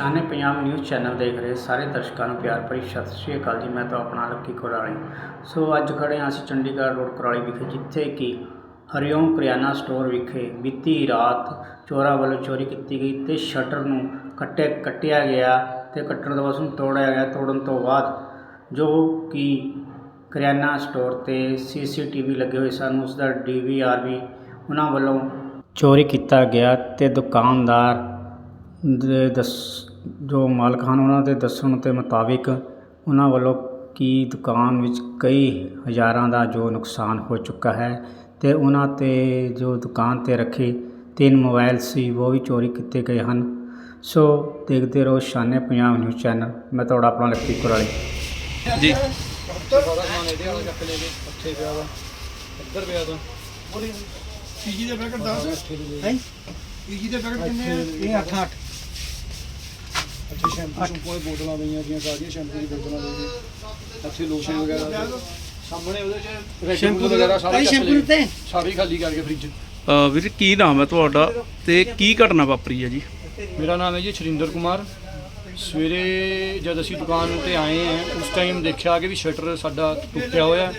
Shane Punjab news channel ਦੇਖ ਰਹੇ ਸਾਰੇ ਦਰਸ਼ਕਾਂ ਨੂੰ ਪਿਆਰ ਭਰੀ ਸਤਿ ਸ਼੍ਰੀ ਅਕਾਲ ਜੀ, ਮੈਂ ਤਾਂ ਆਪਣਾ ਲੱਕੀ ਕੁਰਾਲੀ। ਸੋ ਅੱਜ ਖੜੇ ਹਾਂ ਅਸੀਂ ਚੰਡੀਗੜ੍ਹ ਰੋਡ ਕੁਰਾਲੀ ਵਿਖੇ, ਜਿੱਥੇ ਕਿ ਹਰਿਓਮ ਕਰਿਆਨਾ ਸਟੋਰ ਵਿਖੇ ਬੀਤੀ ਰਾਤ ਚੋਰਾਂ ਵੱਲੋਂ ਚੋਰੀ ਕੀਤੀ ਗਈ ਤੇ ਸ਼ਟਰ ਨੂੰ ਕੱਟੇ, ਕੱਟਿਆ ਗਿਆ ਤੇ ਕੱਟਣ ਤੋਂ ਬਾਅਦ ਉਸਨੂੰ ਤੋੜਿਆ ਗਿਆ। ਤੋੜਨ ਤੋਂ ਬਾਅਦ ਜੋ ਕਿ ਕਰਿਆਨਾ ਸਟੋਰ ਤੇ ਸੀਸੀਟੀਵੀ ਲੱਗੇ ਹੋਏ ਸਨ ਉਸ ਦਾ ਡੀਵੀਆਰ ਵੀ ਉਹਨਾਂ ਵੱਲੋਂ ਚੋਰੀ ਕੀਤਾ ਗਿਆ ਤੇ ਦੁਕਾਨਦਾਰ ਦੇ ਦੱਸ ਜੋ ਮਾਲਕ ਹਨ ਉਹਨਾਂ ਦੇ ਦੱਸਣ ਦੇ ਮੁਤਾਬਿਕ ਉਹਨਾਂ ਵੱਲੋਂ ਕਿ ਦੁਕਾਨ ਵਿੱਚ ਕਈ ਹਜ਼ਾਰਾਂ ਦਾ ਜੋ ਨੁਕਸਾਨ ਹੋ ਚੁੱਕਾ ਹੈ ਤੇ ਉਹਨਾਂ ਤੇ ਜੋ ਦੁਕਾਨ ਤੇ ਰੱਖੇ ਤਿੰਨ ਮੋਬਾਈਲ ਸੀ ਉਹ ਵੀ ਚੋਰੀ ਕੀਤੇ ਗਏ ਹਨ। ਸੋ ਦੇਖਦੇ ਰਹੋ ਸ਼ਾਨੇ ਪੰਜਾਬ ਨਿਊਜ਼ ਚੈਨਲ। ਮੈਂ ਤੁਹਾਡਾ ਆਪਣਾ ਲੱਕੀ ਕੁਰਾਲੀ। ਜੀ। ਸਾਰਾ ਸਮਾਨ ਇਹਦੇ ਵਾਲਾ ਚੱਕ ਲੈ ਕੇ ਉੱਥੇ ਪਿਆ ਵਾ ਇੱਧਰ ਪਿਆ ਵਾ ਪੀਜੀ ਦੇ ਪੈਕਟ 10 ਹੈ ਪੀਜੀ ਦੇ ਪੈਕਟ ਕਿੰਨੇ ਇਹ 8 8 ਇੱਥੇ ਸ਼ੈਂਪੂ ਸ਼ੈਂਪੂ ਦੀਆਂ ਬੋਤਲਾਂ ਪਈਆਂ ਸੀਗੀਆਂ ਸਾਰੀਆਂ ਸ਼ੈਂਪੂ ਦੀ ਬੋਤਲਾਂ ਪਈਆਂ ਇੱਥੇ ਲੋਸ਼ਨ ਵਗੈਰਾ ਸਾਹਮਣੇ ਉਹਦੇ ਚ ਸ਼ੈਂਪੂ ਵਗੈਰਾ ਸਾਰਾ ਸ਼ੈਂਪੂ ਦਿੱਤੇ? ਸਾਰੇ ਖਾਲੀ ਕਰਕੇ ਫ੍ਰਿਜ ਅ, ਵੀਰ ਕੀ ਨਾਮ ਹੈ ਤੁਹਾਡਾ ਤੇ ਕੀ ਘਟਨਾ ਵਾਪਰੀ ਹੈ ਜੀ? ਮੇਰਾ ਨਾਮ ਹੈ ਜੀ ਛਰਿੰਦਰ ਕੁਮਾਰ। ਸਵੇਰੇ ਜਦ ਅਸੀਂ ਦੁਕਾਨ ਤੇ ਆਏ ਆ ਉਸ ਟਾਈਮ ਦੇਖਿਆ ਕਿ ਵੀ ਸ਼ਟਰ ਸਾਡਾ ਟੁੱਟਿਆ ਹੋਇਆ।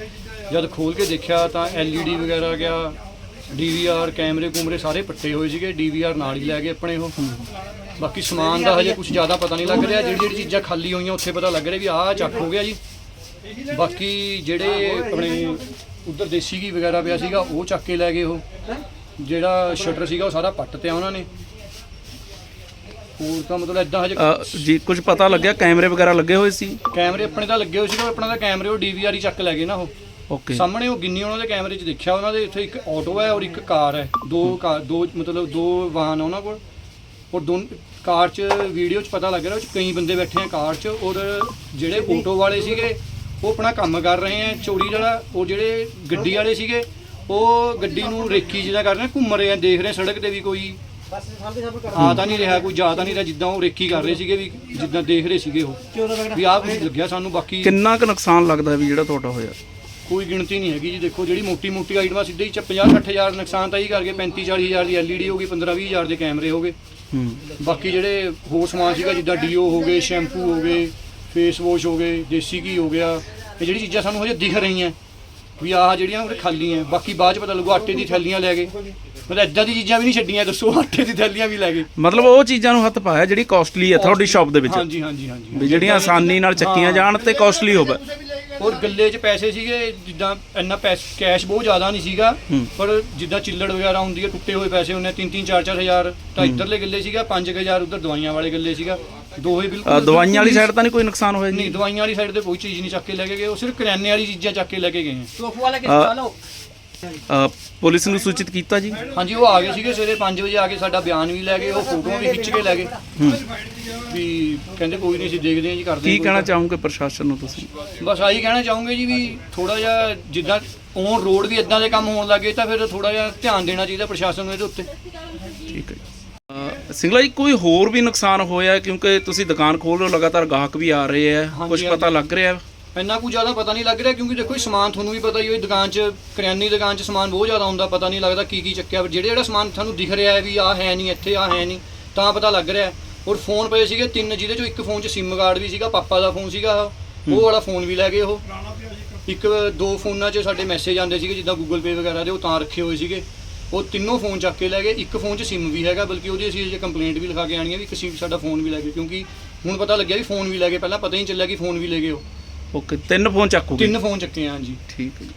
ਜਦ ਖੋਲ ਕੇ ਦੇਖਿਆ ਤਾਂ LED ਵਗੈਰਾ ਗਿਆ ਡੀਵੀਆਰ ਕੈਮਰੇ ਕੁਮਰੇ ਸਾਰੇ ਪੱਟੇ ਹੋਏ ਸੀਗੇ। ਡੀਵੀਆਰ ਨਾਲ ਹੀ ਲੈ ਗਏ ਆਪਣੇ ਉਹ। ਬਾਕੀ ਸਮਾਨ ਦਾ ਹਜੇ ਕੁਝ ਜ਼ਿਆਦਾ ਪਤਾ ਨਹੀਂ ਲੱਗ ਰਿਹਾ ਜਿਹੜੀ ਜਿਹੜੀ ਚੀਜ਼ਾਂ ਖਾਲੀ ਹੋਈਆਂ ਉੱਥੇ ਪਤਾ ਲੱਗ ਰਿਹਾ ਵੀ ਆਹ ਚੱਕ ਹੋ ਗਿਆ ਜੀ। ਬਾਕੀ ਜਿਹੜੇ ਆਪਣੇ ਉਧਰ ਦੇਸੀ ਘੀ ਵਗੈਰਾ ਪਿਆ ਸੀਗਾ ਉਹ ਚੱਕ ਕੇ ਲੈ ਗਏ ਉਹ। ਜਿਹੜਾ ਸ਼ਟਰ ਸੀਗਾ ਉਹ ਸਾਰਾ ਪੱਟ ਤਿਆ ਉਹਨਾਂ ਨੇ। ਹੋਰ ਤਾਂ ਮਤਲਬ ਇਦਾਂ ਹਜੇ ਅ, ਜੀ ਕੁਝ ਪਤਾ ਲੱਗਿਆ? ਕੈਮਰੇ ਵਗੈਰਾ ਲੱਗੇ ਹੋਏ ਸੀ? ਕੈਮਰੇ ਆਪਣੇ ਤਾਂ ਲੱਗੇ ਹੋਏ ਸੀਗੇ ਆਪਣਾ ਤਾਂ ਕੈਮਰੇ ਉਹ ਡੀਵੀਆਰ ਹੀ ਚੱਕ ਲੈ ਗਏ ਨਾ ਉਹ। ਓਕੇ। ਸਾਹਮਣੇ ਉਹ ਗਿੰਨੀ ਉਹਨਾਂ ਦੇ ਕੈਮਰੇ 'ਚ ਦੇਖਿਆ ਉਹਨਾਂ ਦੇ ਇੱਥੇ ਇੱਕ ਆਟੋ ਹੈ ਔਰ ਇੱਕ ਕਾਰ ਹੈ। ਦੋ ਕਾਰ ਦੋ ਮਤਲਬ ਦੋ ਵਾਹਨ ਆ ਉਹਨਾਂ ਕੋਲ। ਔਰ ਦੋ ਕਾਰ 'ਚ ਵੀਡੀਓ 'ਚ ਪਤਾ ਲੱਗ ਰਿਹਾ ਉਹ 'ਚ ਕਈ ਬੰਦੇ ਬੈਠੇ ਆ ਕਾਰ 'ਚ ਔਰ ਜਿਹੜੇ ਆਟੋ ਵਾਲੇ ਸੀਗੇ, ਉਹ ਆਪਣਾ ਕੰਮ ਕਰ ਰਹੇ ਆ, ਚੋਰੀ ਜਿਹੜਾ ਉਹ ਜਿਹੜੇ ਗੱਡੀ ਵਾਲੇ ਸੀਗੇ, ਉਹ ਗੱਡੀ ਨੂੰ ਰੇਕੀ ਜਿਹੜਾ ਕਰ ਰਹੇ ਘੁੰਮ ਰਹੇ ਆ, ਦੇਖ ਰਹੇ ਸੜਕ ਤੇ ਵੀ ਕੋਈ ਆ ਤਾਂ ਨਹੀਂ ਰਿਹਾ, ਕੋਈ ਜਾ ਤਾਂ ਨਹੀਂ ਰਿਹਾ, ਜਿੱਦਾਂ ਉਹ ਰੇਕੀ ਕਰ ਰਹੇ ਸੀਗੇ ਵੀ ਜਿੱਦਾਂ ਦੇਖ ਰਹੇ ਸੀਗੇ ਉਹ। ਵੀ ਆਹ ਕੁਝ ਲੱਗਿਆ ਸਾਨੂੰ, ਬਾਕੀ ਕਿੰਨਾ ਕੁ ਨੁਕਸਾਨ ਲੱਗਦਾ ਵੀ ਜਿਹੜਾ ਤੁਹਾਡਾ ਹੋਇਆ? ਕੋਈ ਗਿਣਤੀ ਨਹੀਂ ਹੈਗੀ ਜੀ। ਦੇਖੋ ਜਿਹੜੀ ਮੋਟੀ ਮੋਟੀ ਆਈਟਮਾਂ ਸਿੱਧੇ ਹੀ 50 60000 ਨੁਕਸਾਨ ਤਾਂ ਹੀ ਕਰਕੇ 35 40000 ਦੀ LED ਹੋ ਗਈ 15 20000 ਦੇ ਕੈਮਰੇ ਹੋ ਗਏ। ਹੂੰ। ਬਾਕੀ ਜਿਹੜੇ ਹੋਰ ਸਮਾਨ ਸੀਗਾ ਜਿੱਦਾਂ ਡੀਓ ਹੋ ਗਏ ਸ਼ੈਂਪੂ ਹੋ ਗਏ ਫੇਸ ਵਾਸ਼ ਹੋ ਗਏ ਦੇਸੀ ਘੀ ਹੋ ਗਿਆ ਇਹ ਜਿਹੜੀ ਚੀਜ਼ਾਂ ਸਾਨੂੰ ਹਜੇ ਦਿਖ ਰਹੀਆਂ। ਵੀ ਆਹ ਜਿਹੜੀਆਂ ਉਹ ਖਾਲੀ ਹੈ ਬਾਕੀ ਬਾਅਦ ਚ ਪਤਾ ਲੱਗੂ ਆਟੇ ਦੀ ਥੈਲੀਆਂ ਲੈ ਗਏ। ਮਤਲਬ ਇਦਾਂ ਦੀ ਚੀਜ਼ਾਂ ਵੀ ਨਹੀਂ ਛੱਡੀਆਂ ਦੱਸੋ ਆਟੇ ਦੀ ਥੈਲੀਆਂ ਵੀ ਲੈ ਗਏ। ਮਤਲਬ ਉਹ ਚੀਜ਼ਾਂ ਨੂੰ ਹੱਥ ਪਾਇਆ ਜਿਹੜੀ ਕਾਸਟਲੀ ਹੈ ਤੁਹਾਡੀ ਸ਼ਾਪ ਦੇ ਵਿੱਚ। ਹਾਂਜੀ ਹਾਂਜੀ ਹਾਂਜੀ। ਵੀ ਜਿਹੜੀਆਂ ਆਸਾਨੀ ਨਾਲ ਚੱਕੀਆਂ ਜਾਣ ਤੇ ਕਾਸਟਲੀ ਹੋਵੇ। ਔਰ ਗੱਲੇ 'ਚ ਪੈਸੇ ਸੀਗੇ ਜਿੱਦਾਂ ਇੰਨਾ ਪੈਸ ਕੈਸ਼ ਬਹੁਤ ਜ਼ਿਆਦਾ ਨਹੀਂ ਸੀਗਾ ਹੂੰ। ਪਰ ਜਿੱਦਾਂ ਚਿੱਲੜ ਵਗੈਰਾ ਹੁੰਦੀ ਹੈ ਟੁੱਟੇ ਹੋਏ ਪੈਸੇ ਹੁੰਦੇ 3 3 4 4000 ਤਾਂ ਇੱਧਰਲੇ ਗੱਲੇ ਸੀਗਾ 5000 ਉਧਰ ਦਵਾਈਆਂ ਵਾਲੇ ਗੱਲੇ ਸੀਗਾ ਦੋਹੇ ਅ, ਬਿਲਕੁਲ ਦਵਾਈਆਂ ਵਾਲੀ ਸਾਈਡ ਤਾਂ ਨਹੀਂ ਕੋਈ ਨੁਕਸਾਨ ਹੋਇਆ ਨਹੀਂ ਜੀ ਦਵਾਈਆਂ ਵਾਲੀ ਸਾਈਡ ਤੇ ਕੋਈ ਚੀਜ਼ ਨਹੀਂ ਚੱਕ ਕੇ ਲੈ ਕੇ ਗਏ ਉਹ ਸਿਰਫ ਕਰਿਆਨੇ ਵਾਲੀ ਚੀਜ਼ਾਂ ਚੱਕ ਕੇ ਲੈ ਕੇ ਗਏ ਹੈ ਵਾਲਾ ਕਿਸ ਤਰ੍ਹਾਂ ਅ, ਪੁਲਿਸ ਨੂੰ ਸੂਚਿਤ ਕੀਤਾ ਜੀ ਹਾਂਜੀ ਉਹ ਆ ਗਏ ਸੀਗੇ ਸਵੇਰੇ 5 ਵਜੇ ਆ ਕੇ ਸਾਡਾ ਬਿਆਨ ਵੀ ਲੈ ਗਏ ਉਹ ਫੋਟੋਆਂ ਵੀ ਖਿੱਚ ਕੇ ਲੈ ਗਏ ਵੀ ਕਹਿੰਦੇ ਕੋਈ ਨਹੀਂ ਅਸੀਂ ਦੇਖਦੇ ਹਾਂ ਜੀ ਕਰਦੇ ਕੀ ਹਾਂ ਕਹਿਣਾ ਚਾਹੋਗੇ ਪ੍ਰਸ਼ਾਸਨ ਨੂੰ ਤੁਸੀਂ ਬਸ ਆਹੀ ਕਹਿਣਾ ਚਾਹੂੰਗੇ ਜੀ ਵੀ ਥੋੜਾ ਜਿਹਾ ਜਿੱਦਾਂ ਔਨ ਰੋਡ ਵੀ ਇਦਾਂ ਦੇ ਕੰਮ ਹੋਣ ਲੱਗੇ ਤਾਂ ਫਿਰ ਥੋੜਾ ਜਿਹਾ ਧਿਆਨ ਦੇਣਾ ਚਾਹੀਦਾ ਪ੍ਰਸ਼ਾਸਨ ਨੂੰ ਇਹਦੇ ਉੱਤੇ ਠੀਕ ਹੈ ਜੀ। ਅ, ਸਿੰਗਲਾ ਜੀ ਕੋਈ ਹੋਰ ਵੀ ਨੁਕਸਾਨ ਹੋਇਆ ਹੈ? ਕਿਉਂਕਿ ਤੁਸੀਂ ਦੁਕਾਨ ਖੋਲ ਰਹੇ ਹੋ ਲਗਾਤਾਰ ਗਾਹਕ ਵੀ ਆ ਰਹੇ ਹੈ ਹਾਂਜੀ, ਕੁਝ ਪਤਾ ਹਾਂਜੀ। ਲੱਗ ਰਿਹਾ ਹੈ? ਇੰਨਾ ਕੁ ਜ਼ਿਆਦਾ ਪਤਾ ਨਹੀਂ ਲੱਗ ਰਿਹਾ ਕਿਉਂਕਿ ਦੇਖੋ ਇਹ ਸਮਾਨ ਤੁਹਾਨੂੰ ਵੀ ਪਤਾ ਹੀ ਹੋਈ ਦੁਕਾਨ 'ਚ ਕਰਿਆਨੀ ਦੁਕਾਨ 'ਚ ਸਮਾਨ ਬਹੁਤ ਜ਼ਿਆਦਾ ਹੁੰਦਾ ਪਤਾ ਨਹੀਂ ਲੱਗਦਾ ਕੀ ਕੀ ਚੱਕਿਆ। ਜਿਹੜੇ ਜਿਹੜਾ ਸਮਾਨ ਤੁਹਾਨੂੰ ਦਿਖ ਰਿਹਾ ਹੈ ਵੀ ਆਹ ਹੈ ਨਹੀਂ ਇੱਥੇ ਆਹ ਹੈ ਨਹੀਂ ਤਾਂ ਪਤਾ ਲੱਗ ਰਿਹਾ। ਔਰ ਫੋਨ ਪਏ ਸੀਗੇ ਤਿੰਨ ਜਿਹਦੇ ਚੋਂ ਇੱਕ ਫੋਨ 'ਚ SIM ਕਾਰਡ ਵੀ ਸੀਗਾ ਪਾਪਾ ਦਾ ਫੋਨ ਸੀਗਾ ਉਹ ਉਹ ਵਾਲਾ ਫੋਨ ਵੀ ਲੈ ਗਏ ਉਹ। ਇੱਕ। ਦੋ ਫੋਨਾਂ 'ਚ ਸਾਡੇ ਮੈਸੇਜ ਆਉਂਦੇ ਸੀਗੇ ਜਿੱਦਾਂ Google Pay ਵਗੈਰਾ ਦੇ ਉਹ ਤਾਂ ਰੱਖੇ ਹੋਏ ਸੀਗੇ। ਉਹ ਤਿੰਨੋਂ ਫੋਨ ਚੱਕ ਕੇ ਲੈ ਗਏ ਇੱਕ ਫੋਨ 'ਚ SIM ਵੀ ਹੈਗਾ ਬਲਕਿ ਉਹਦੀ ਅਸੀਂ ਅਜੇ ਕੰਪਲੇਂਟ ਵੀ ਲਿਖਾ ਕੇ ਆਣੀ ਹੈ ਵੀ ਕਿਸੇ ਸਾਡਾ ਫੋਨ ਵੀ ਲੈ ਗਏ ਕਿਉਂਕਿ ਹੁਣ ਪਤਾ ਲੱਗਿਆ ਵੀ ਫੋਨ ਵੀ ਲੈ ਗਏ ਪਹਿਲਾਂ ਪਤਾ ਹੀ ਨਹੀਂ ਚੱਲਿਆ ਕਿ ਫੋਨ ਵੀ ਲੈ ਗਏ ਉਹ। ਓਕੇ ਤਿੰਨ ਫੋਨ ਚੱਕੋਗੇ? ਤਿੰਨ ਫੋਨ ਚੱਕੇ ਆ ਹਾਂਜੀ। ਠੀਕ ਹੈ ਜੀ।